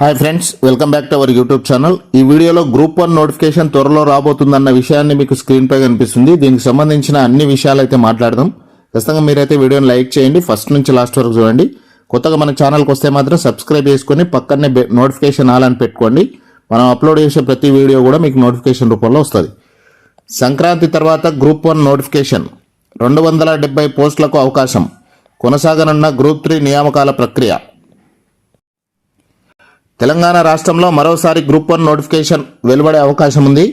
Hi friends welcome back to our YouTube channel ఈ వీడియోలో group one notification త్వరలో రాబోతుందన్న విషయాన్ని మీకు స్క్రీన్ పై కనిపిస్తుంది. దీనికి సంబంధించిన అన్ని విషయాలు అయితే మాట్లాడదాం. ఖచ్చితంగా మీరైతే వీడియోని లైక్ చేయండి. ఫస్ట్ నుంచి లాస్ట్ వరకు చూడండి. కొత్తగా మన ఛానల్కి వస్తే మాత్రం సబ్స్క్రైబ్ చేసుకుని పక్కనే నోటిఫికేషన్ ఆల్ అని పెట్టుకోండి. మనం అప్లోడ్ చేసే ప్రతి వీడియో కూడా మీకు నోటిఫికేషన్ రూపంలో వస్తుంది. సంక్రాంతి తర్వాత గ్రూప్ వన్ నోటిఫికేషన్ రెండు వందల డెబ్బై పోస్టులకు అవకాశం. కొనసాగనున్న గ్రూప్ త్రీ నియామకాల ప్రక్రియ. తెలంగాణ రాష్ట్రంలో మరోసారి గ్రూప్ వన్ నోటిఫికేషన్ వెలువడే అవకాశం ఉంది.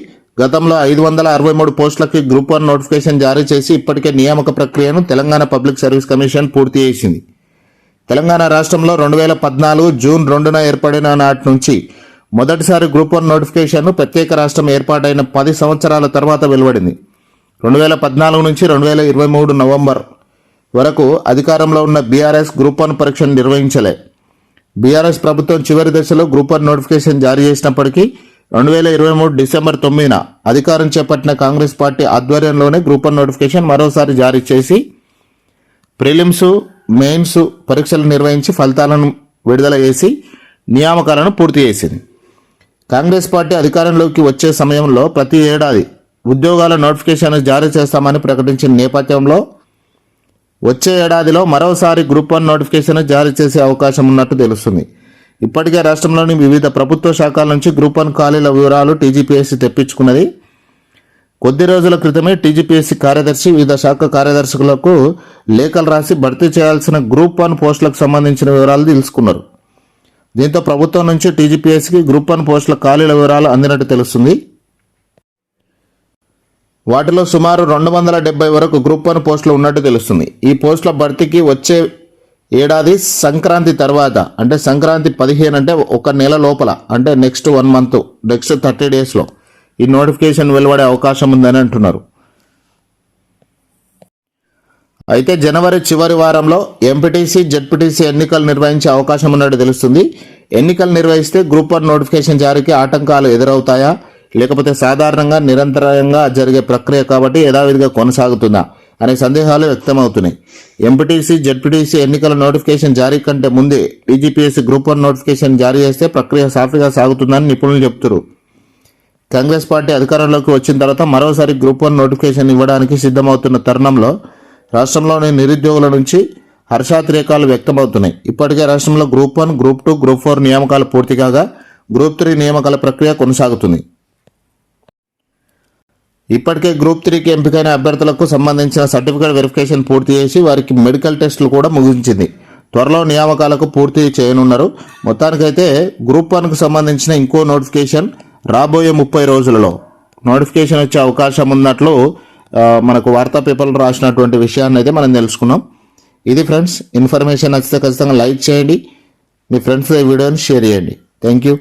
గతంలో ఐదు వందల అరవై మూడు పోస్టులకి గ్రూప్ వన్ నోటిఫికేషన్ జారీ చేసి ఇప్పటికే నియామక ప్రక్రియను తెలంగాణ పబ్లిక్ సర్వీస్ కమిషన్ పూర్తి చేసింది. తెలంగాణ రాష్ట్రంలో రెండు వేల పద్నాలుగు జూన్ రెండున ఏర్పడిన నాటి నుంచి మొదటిసారి గ్రూప్ వన్ నోటిఫికేషన్ను ప్రత్యేక రాష్ట్రం ఏర్పాటైన పది సంవత్సరాల తర్వాత వెలువడింది. రెండు వేల పద్నాలుగు నుంచి రెండు వేల ఇరవై మూడు నవంబర్ వరకు అధికారంలో ఉన్న బీఆర్ఎస్ గ్రూప్ వన్ పరీక్షను నిర్వహించలే. బీఆర్ఎస్ ప్రభుత్వం చివరి దశలో గ్రూప్ వన్ నోటిఫికేషన్ జారీ చేసినప్పటికీ రెండు వేల ఇరవై మూడు డిసెంబర్ తొమ్మిదిన అధికారం చేపట్టిన కాంగ్రెస్ పార్టీ ఆధ్వర్యంలోనే గ్రూప్ వన్ నోటిఫికేషన్ మరోసారి జారీ చేసి ప్రిలిమ్స్ మెయిన్స్ పరీక్షలు నిర్వహించి ఫలితాలను విడుదల చేసి నియామకాలను పూర్తి చేసింది. కాంగ్రెస్ పార్టీ అధికారంలోకి వచ్చే సమయంలో ప్రతి ఏడాది ఉద్యోగాల నోటిఫికేషన్ జారీ చేస్తామని ప్రకటించిన నేపథ్యంలో వచ్చే ఏడాదిలో మరోసారి గ్రూప్ వన్ నోటిఫికేషన్ జారీ చేసే అవకాశం ఉన్నట్టు తెలుస్తుంది. ఇప్పటికే రాష్ట్రంలోని వివిధ ప్రభుత్వ శాఖల నుంచి గ్రూప్ వన్ ఖాళీల వివరాలు టీజీపీఎస్సీ తెప్పించుకున్నది. కొద్ది రోజుల క్రితమే టీజీపీఎస్సీ కార్యదర్శి వివిధ శాఖ కార్యదర్శులకు లేఖలు రాసి భర్తీ చేయాల్సిన గ్రూప్ వన్ పోస్టులకు సంబంధించిన వివరాలు తెలుసుకున్నారు. దీంతో ప్రభుత్వం నుంచి టీజీపీఎస్సీకి గ్రూప్ వన్ పోస్టుల ఖాళీల వివరాలు అందినట్టు తెలుస్తుంది. వాటిలో సుమారు రెండు వందల డెబ్బై వరకు గ్రూప్ వన్ పోస్టులు ఉన్నట్టు తెలుస్తుంది. ఈ పోస్టుల భర్తీకి వచ్చే ఏడాది సంక్రాంతి తర్వాత అంటే సంక్రాంతి పదిహేను అంటే ఒక నెల లోపల అంటే next one month next thirty డేస్లో ఈ నోటిఫికేషన్ వెలువడే అవకాశం ఉందని అంటున్నారు. అయితే జనవరి చివరి వారంలో ఎంపీటీసీ జెడ్పీటీసీ ఎన్నికలు నిర్వహించే అవకాశం ఉన్నట్టు తెలుస్తుంది. ఎన్నికలు నిర్వహిస్తే గ్రూప్ వన్ నోటిఫికేషన్ జారీకి ఆటంకాలు ఎదురవుతాయా? లేకపోతే సాధారణంగా నిరంతరంగా జరిగే ప్రక్రియ కాబట్టి యథావిధిగా కొనసాగుతుందా అనే సందేహాలు వ్యక్తమవుతున్నాయి. ఎంపీటీసీ జెడ్పీటీసీ ఎన్నికల నోటిఫికేషన్ జారీ కంటే ముందే డీజీపీఎస్సీ గ్రూప్ వన్ నోటిఫికేషన్ జారీ చేస్తే ప్రక్రియ సాఫీగా సాగుతుందని నిపుణులు చెబుతున్నారు కాంగ్రెస్ పార్టీ అధికారంలోకి వచ్చిన తర్వాత మరోసారి గ్రూప్ వన్ నోటిఫికేషన్ ఇవ్వడానికి సిద్ధమవుతున్న తరుణంలో రాష్ట్రంలోని నిరుద్యోగుల నుంచి హర్షాతిరేకాలు వ్యక్తమవుతున్నాయి. ఇప్పటికే రాష్ట్రంలో group one group two group four నియామకాలు పూర్తి కాగా గ్రూప్ త్రీ నియామకాల ప్రక్రియ కొనసాగుతుంది. ఇప్పటికే గ్రూప్ త్రీకి ఎంపికైన అభ్యర్థులకు సంబంధించిన సర్టిఫికేట్ వెరిఫికేషన్ పూర్తి చేసి వారికి మెడికల్ టెస్టులు కూడా ముగించింది. త్వరలో నియామకాలకు పూర్తి చేయనున్నారు. మొత్తానికైతే గ్రూప్ వన్కు సంబంధించిన ఇంకో నోటిఫికేషన్ రాబోయే ముప్పై రోజులలో. నోటిఫికేషన్ వచ్చే అవకాశం ఉన్నట్లు మనకు వార్తా పేపర్లు రాసినటువంటి విషయాన్ని అయితే మనం తెలుసుకున్నాం. ఇది ఫ్రెండ్స్ ఇన్ఫర్మేషన్ నచ్చితే ఖచ్చితంగా లైక్ చేయండి. మీ ఫ్రెండ్స్ ఈ వీడియోని షేర్ చేయండి. Thank you